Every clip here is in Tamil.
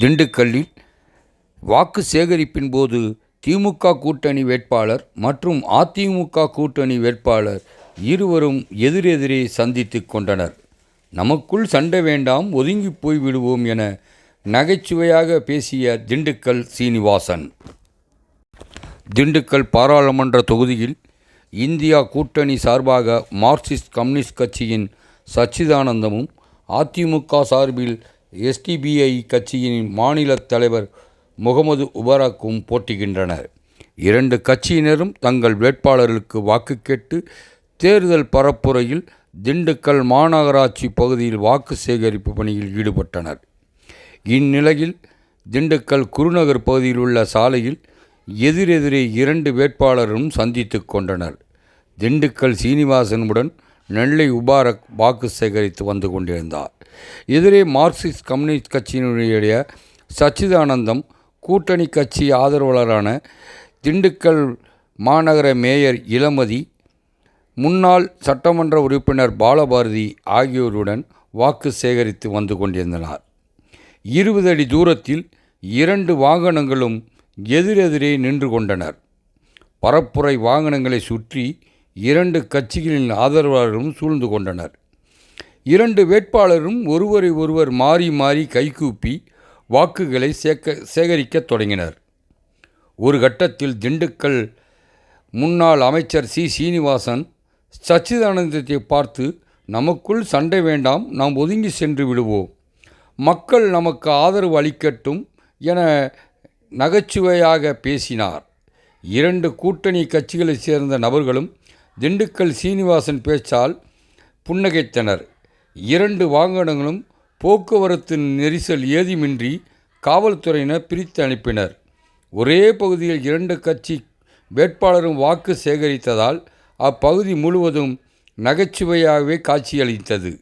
திண்டுக்கல்லில் வாக்கு சேகரிப்பின் போது திமுக கூட்டணி வேட்பாளர் மற்றும் அதிமுக கூட்டணி வேட்பாளர் இருவரும் எதிரெதிரே சந்தித்து கொண்டனர். நமக்குள் சண்டை வேண்டாம் ஒதுங்கி போய் விடுவோம் என நகைச்சுவையாக பேசிய திண்டுக்கல் சீனிவாசன். திண்டுக்கல் பாராளுமன்ற தொகுதியில் இந்தியா கூட்டணி சார்பாக மார்க்சிஸ்ட் கம்யூனிஸ்ட் கட்சியின் சச்சிதானந்தமும் அதிமுக சார்பில் எஸ்டிபிஐ கட்சியின் மாநில தலைவர் முகமது உபராக்கும் போட்டிகின்றனர். இரண்டு கட்சியினரும் தங்கள் வேட்பாளர்களுக்கு வாக்கு கேட்டு தேர்தல் பரப்புரையில் திண்டுக்கல் மாநகராட்சி பகுதியில் வாக்கு சேகரிப்பு பணியில் ஈடுபட்டனர். இந்நிலையில் திண்டுக்கல் குருநகர் பகுதியில் உள்ள சாலையில் எதிரெதிரே இரண்டு வேட்பாளரும் சந்தித்து கொண்டனர். திண்டுக்கல் சீனிவாசனுடன் நெல்லை உபாரக் வாக்கு சேகரித்து வந்து கொண்டிருந்தார். எதிரே மார்க்சிஸ்ட் கம்யூனிஸ்ட் கட்சியினுடைய சச்சிதானந்தம் கூட்டணி கட்சி ஆதரவாளரான திண்டுக்கல் மாநகர மேயர் இளமதி முன்னாள் சட்டமன்ற உறுப்பினர் பாலபாரதி ஆகியோருடன் வாக்கு சேகரித்து வந்து கொண்டிருந்தனர். இருபது அடி தூரத்தில் இரண்டு வாகனங்களும் எதிரெதிரே நின்று கொண்டனர். பரப்புரை வாகனங்களை சுற்றி இரண்டு கட்சிகளின் ஆதரவாளர்களும் சூழ்ந்து கொண்டனர். இரண்டு வேட்பாளரும் ஒருவரை ஒருவர் மாறி மாறி கைகூப்பி வாக்குகளை சேக்க சேகரிக்கத் தொடங்கினர். ஒரு கட்டத்தில் திண்டுக்கல் முன்னாள் அமைச்சர் சி. சீனிவாசன் சச்சிதானந்தத்தை பார்த்து நமக்குள் சண்டை வேண்டாம் நாம் ஒதுங்கி சென்று விடுவோம். மக்கள் நமக்கு ஆதரவு அளிக்கட்டும் என நகைச்சுவையாக பேசினார். இரண்டு கூட்டணி கட்சிகளைச் சேர்ந்த நபர்களும் திண்டுக்கல் சீனிவாசன் பேச்சால் புன்னகைத்தனர். இரண்டு வாகனங்களும் போக்குவரத்து நெரிசல் ஏதுமின்றி காவல்துறையினர் பிரித்து அனுப்பினர். ஒரே பகுதியில் இரண்டு கட்சி வேட்பாளரும் வாக்கு சேகரித்ததால் அப்பகுதி முழுவதும் நகைச்சுவையாகவே காட்சியளித்தது.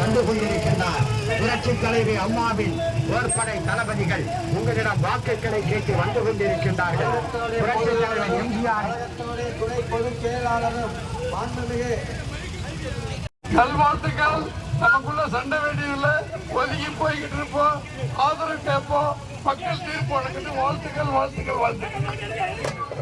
வந்து கொண்டிருக்கின்றார் புரட்சி தலைவி அம்மாவின் போர்ப்படை தளபதிகள் உங்களிடம் வாக்குகளை கேட்டு வந்து கொண்டிருக்கின்றார்கள். புரட்சி தலைவர் எம்ஜிஆர். துணை பொதுச் செயலாளரும் நல்வாழ்த்துக்கள். நமக்குள்ள சண்டை வேண்டியதில்லை. ஒதுங்கி போய்கிட்டு இருப்போம். ஆதரவு கேட்போம். மக்கள் தீர்ப்பு வழங்கிட்டு வாழ்த்துக்கள் வாழ்த்துக்கள் வாழ்த்துக்கள்.